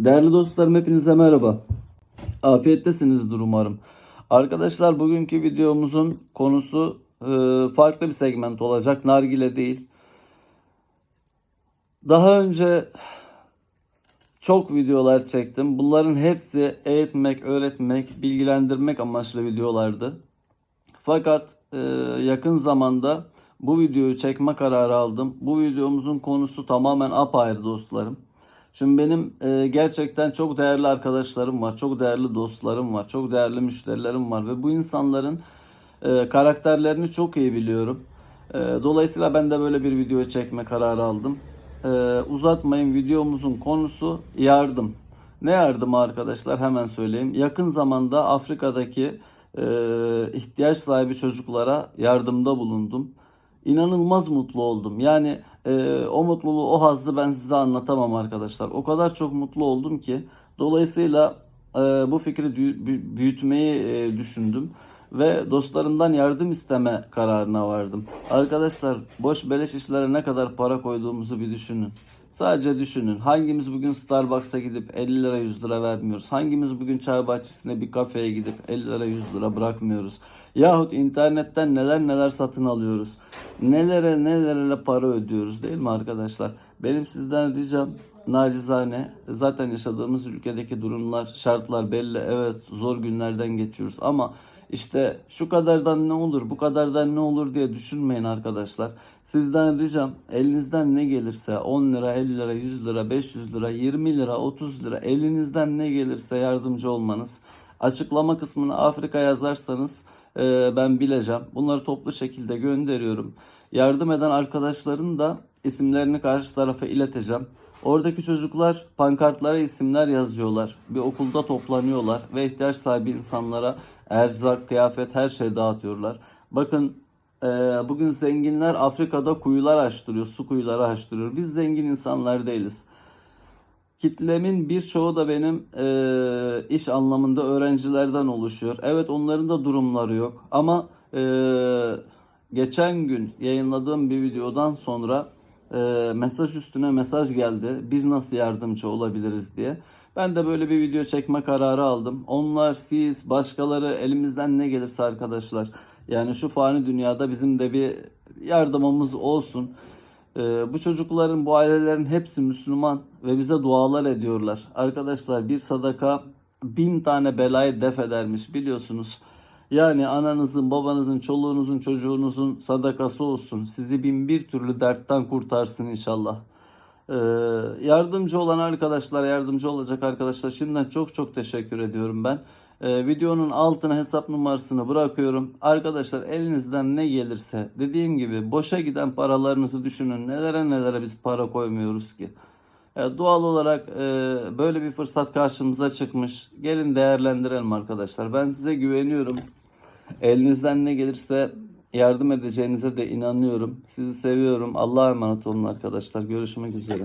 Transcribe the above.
Değerli dostlarım hepinize merhaba. Afiyettesinizdir umarım. Arkadaşlar bugünkü videomuzun konusu e, farklı bir segment olacak. Nargile değil. Daha önce çok videolar çektim. Bunların hepsi eğitmek, öğretmek, bilgilendirmek amaçlı videolardı. Fakat e, yakın zamanda bu videoyu çekme kararı aldım. Bu videomuzun konusu tamamen apayrı dostlarım. Şimdi benim e, gerçekten çok değerli arkadaşlarım var, çok değerli dostlarım var, çok değerli müşterilerim var ve bu insanların e, karakterlerini çok iyi biliyorum. E, dolayısıyla ben de böyle bir video çekme kararı aldım. E, uzatmayın videomuzun konusu yardım. Ne yardımı arkadaşlar hemen söyleyeyim. Yakın zamanda Afrika'daki e, ihtiyaç sahibi çocuklara yardımda bulundum. İnanılmaz mutlu oldum. Yani e, o mutluluğu, o hazzı ben size anlatamam arkadaşlar. O kadar çok mutlu oldum ki. Dolayısıyla e, bu fikri büyütmeyi e, düşündüm. Ve dostlarımdan yardım isteme kararına vardım. Arkadaşlar boş beleş işlere ne kadar para koyduğumuzu bir düşünün. Sadece düşünün. Hangimiz bugün Starbucks'a gidip 50 lira 100 lira vermiyoruz? Hangimiz bugün çay bahçesine bir kafeye gidip 50 lira 100 lira bırakmıyoruz? Yahut internetten neler neler satın alıyoruz? Nelere nelere para ödüyoruz değil mi arkadaşlar? Benim sizden ricam nacizane zaten yaşadığımız ülkedeki durumlar, şartlar belli. Evet zor günlerden geçiyoruz ama işte şu kadardan ne olur, bu kadardan ne olur diye düşünmeyin arkadaşlar. Sizden ricam elinizden ne gelirse 10 lira, 50 lira, 100 lira, 500 lira, 20 lira, 30 lira elinizden ne gelirse yardımcı olmanız. Açıklama kısmına Afrika yazarsanız e, ben bileceğim. Bunları toplu şekilde gönderiyorum. Yardım eden arkadaşların da isimlerini karşı tarafa ileteceğim. Oradaki çocuklar pankartlara isimler yazıyorlar. Bir okulda toplanıyorlar ve ihtiyaç sahibi insanlara erzak, kıyafet her şey dağıtıyorlar. Bakın e, bugün zenginler Afrika'da kuyular açtırıyor, su kuyuları açtırıyor. Biz zengin insanlar değiliz. Kitlemin birçoğu da benim e, iş anlamında öğrencilerden oluşuyor. Evet onların da durumları yok ama e, geçen gün yayınladığım bir videodan sonra e, mesaj üstüne mesaj geldi. Biz nasıl yardımcı olabiliriz diye. Ben de böyle bir video çekme kararı aldım. Onlar, siz, başkaları elimizden ne gelirse arkadaşlar. Yani şu fani dünyada bizim de bir yardımımız olsun. Ee, bu çocukların, bu ailelerin hepsi Müslüman ve bize dualar ediyorlar. Arkadaşlar bir sadaka bin tane belayı def edermiş biliyorsunuz. Yani ananızın, babanızın, çoluğunuzun, çocuğunuzun sadakası olsun. Sizi bin bir türlü dertten kurtarsın inşallah. Ee, yardımcı olan arkadaşlar, yardımcı olacak arkadaşlar şimdiden çok çok teşekkür ediyorum ben. Ee, videonun altına hesap numarasını bırakıyorum. Arkadaşlar elinizden ne gelirse dediğim gibi boşa giden paralarınızı düşünün. Nelere nelere biz para koymuyoruz ki. E, doğal olarak e, böyle bir fırsat karşımıza çıkmış. Gelin değerlendirelim arkadaşlar. Ben size güveniyorum. Elinizden ne gelirse yardım edeceğinize de inanıyorum. Sizi seviyorum. Allah'a emanet olun arkadaşlar. Görüşmek üzere.